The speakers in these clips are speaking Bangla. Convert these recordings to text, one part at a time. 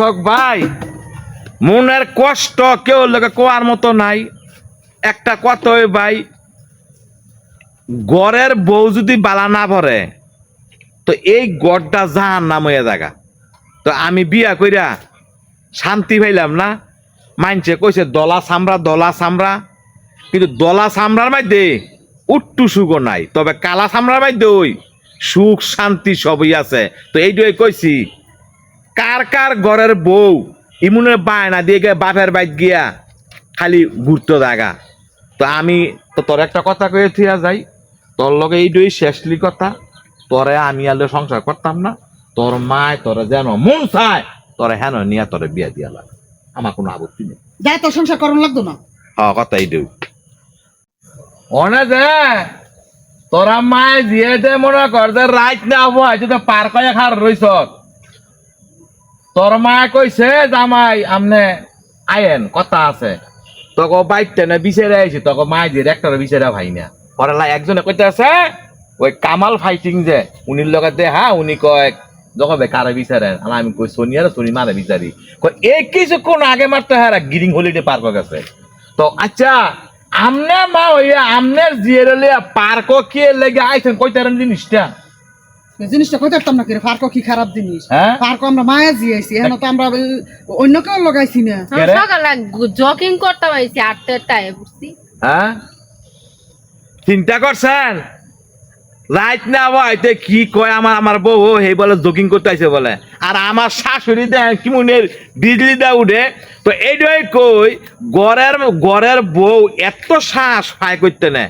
দর্শক ভাই, মনের কষ্ট কেউ লোকে কোয়ার মতো নাই। একটা কথাই ভাই, গড়ের বউ যদি বালা না ভরে, তো এই গড়টা জাহান নাম হয়ে জায়গা তো আমি বিয়া কইরা শান্তি পাইলাম না। মানছে কইছে, দলা সামরা দলা সামরা কিন্তু দলা সামরার মধ্যে উট্টু সুখও নাই। তবে কালা সামরার মধ্যে ওই সুখ শান্তি সবই আছে। তো এইটাই কইছি কার কার ঘরের বউ ইমুনের বায়না দিয়ে গিয়ে বাপের বাইক গিয়া খালি ঘুরতে জাগা? তো আমি তো তোর একটা কথা কয়ে থিয়া যাই তোর লগে এইটাই শেষলি কথা। তোরে আমি আলে সংসার করতাম না। তোর মায় তোরে যেন মন চায় তোরে হেন নিয়া তোরে বিয়া দিয়া লাগে। আমার কোনো আপত্তি নেই। যাই তো সংসার করুন লাগতো না? হ্যাঁ কথাই দেউ অনে যে তোরা মায় দিয়ে দে মনে কর যে রাইত না হব আজ তো পার কয়ে খার রইছ তোর মায় কইছে জামাই, আমনে আয়েন, কথা আছে। তোকে বাইক টেনে বিচারে আইছি, তোকে মায় দিয়ে একটা বিচারে ভাই না। পরে লাই একজনে কইতে আছে, ওই কামাল ফাইটিং যে, উনির লগে দে হ্যাঁ উনি কয় যখন কারে বিচারেন আর আমি কই সোনিয়ার সোনি মারে বিচারি কই এই কিছুক্ষণ আগে মারতে হ্যাঁ গিরিং হলিডে পার্ক গেছে। তো আচ্ছা আমনে মা হইয়া, আমনের জিয়ে লিয়া পার্ক কে লেগে আইছেন, কইতারেন জিনিসটা? জিনিসটা কই পারতাম না করে পার্ক কি খারাপ জিনিস? হ্যাঁ? পার্ক আমরা মায়া জিয়াইছি এখন তো আমরা অন্য কেউ লাগাইছি না? সকালে জগিং করতাম আইছি আটটা টাইম বুঝছি হ্যাঁ? চিন্তা করছেন? রাইট না ভাইতে কি কয় আমার আমার বউ সেই বলে জগিং করতে আইছে বলে। আর আমার শাশুড়ি দেন কি মনের বিজলি দা উঠে। তো এইটাই কই, গড়ের গড়ের বউ এত শ্বাস ফাই করতে না।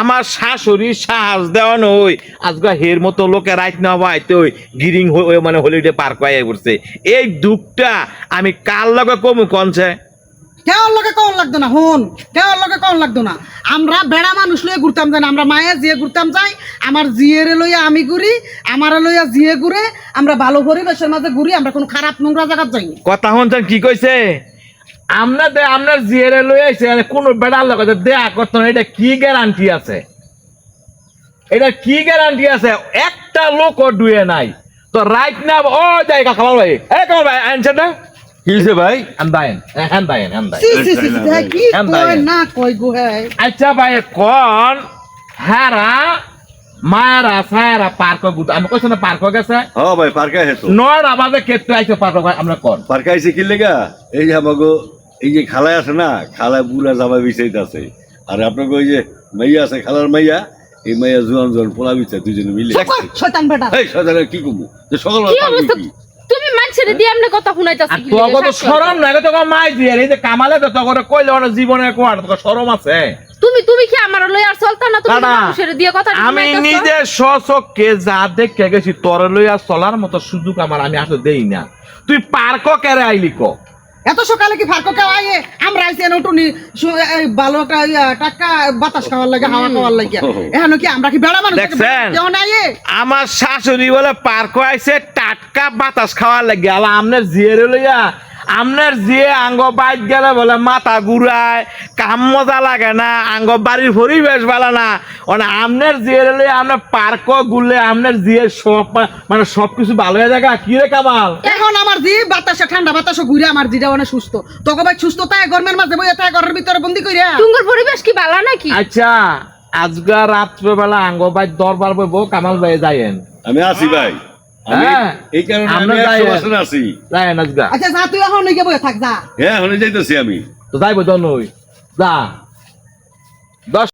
আমার শাশুড়ি শ্বাস দেওয়া নই আজকে হের মতো লোকে রাইট না ভাইতে ওই গিরিং মানে হলিডে পার্ক হয়ে পড়ছে এই দুঃখটা আমি কার লগে কমু কনছে কেউ লগে কোন লাগতো না, হুন কেউ লগে কোন লাগতো না। আমরা বেড়া মানুষ লইয়া ঘুরতাম যাই। আমরা মায়া জিয়ে ঘুরতাম যাই, আমার জিয়েরে লইয়া আমি ঘুরি, আমার লইয়া জিয়ে ঘুরে, আমরা ভালো পরিবেশের মাঝে ঘুরি, আমরা কোনো খারাপ নোংরা জায়গা যাই। কথা শুনছেন কি কইছে? আপনার দে আপনার জিয়ারে লই আইছে কোন বেড়ার লগে দেয়া করত না, এটা কি গ্যারান্টি আছে? এটা কি গ্যারান্টি আছে? একটা লোক ডুয়ে নাই। তো রাইট না ও জায়গা খাবার ভাই। এ কামাল ভাই, আনছেন না? কি হয়েছে ভাই আন্দায়েন হ্যান দায়েন হ্যান দায়েন সি সি সি সি, হ্যাঁ, কি হ্যাঁ, কয় তাই। না কই গো হ্যাঁ আচ্ছা ভাই কোন হারা মায়েরা সায়েরা পার্ক গুত আমি কইছ না পার্ক গেছে হ্যাঁ ভাই পার্কে হেতো নয়টা বাজে ক্ষেত্রে আইছে পার্ক আমরা কোন পার্কে আইসে কি লেগা এই যে আমাকে এই যে খালায় আছে না খালায় বুড়া জামা বিছাইতে আছে আর আপনাকে ওই যে মাইয়া আছে খালার মাইয়া এই মাইয়া জোয়ান জোয়ান পোলা বিছা দুজনে মিলে শয়তান বেটা এই সাধারণ কি কমু যে সকাল মানুষের দিয়ে আমরা কথা শুনাইতাছি আর তোকে মাই দিয়ে এই যে কামালে তো তোকে কইলে অনেক জীবনে কোয়ার তোকে শরম আছে। তুমি তুমি কি আমার লই আর চলতা না? তুমি মানুষের দিয়ে কথা আমি নিজে স্বচক্ষে যা দেখে গেছি তোর আর চলার মতো সুযোগ আমার আমি আসলে দেই না। তুই পার্ক কেরে আইলি ক? এত সকালে কি ফারকো কেউ আইয়ে আমরা আইছি এনে উঠুনি ভালো একটা ইয়া, বাতাস খাওয়ার লাগে হাওয়া খাওয়ার লাগে এখন কি আমরা কি বেড়া মানুষ? কেউ না? আমার শাশুড়ি বলে পার্ক আইসে টাটকা বাতাস খাওয়ার লাগে আলা আমনের জিয়ের লইয়া আমনের জিয়ে আঙ্গ বাইক গেলে বলে মাথা ঘুরায় কাম মজা লাগে না আঙ্গ বাড়ির পরিবেশ ভালো না। মানে আমনের জিয়ের লইয়া আমরা পার্ক ঘুরলে আমনের জিয়ের সব মানে সব কিছু ভালো হয়ে যায় কি রে কামাল? এখন আমার জি বাতাসে ঠান্ডা বাতাসে ঘুরে আমার জিটা অনেক সুস্থ। তোকে ভাই সুস্থ তাই গরমের মাঝে বইয়া তাই ঘরের ভিতরে বন্দি কইরা। তুঙ্গর পরিবেশ কি ভালো নাকি? আচ্ছা আজকে রাত্রেবেলা আঙ্গ বাইক দরবার বইব কামাল ভাই যাইয়েন। আমি আছি ভাই। এই কারণে আমি যাই একশো। বছর আছি। যাইয়েন আজকে আচ্ছা যা তুই এখন নিকে বইয়া থাক যা। হ্যাঁ হলে যাইতেছি আমি। তো যাইবো জন্যই যা। দশ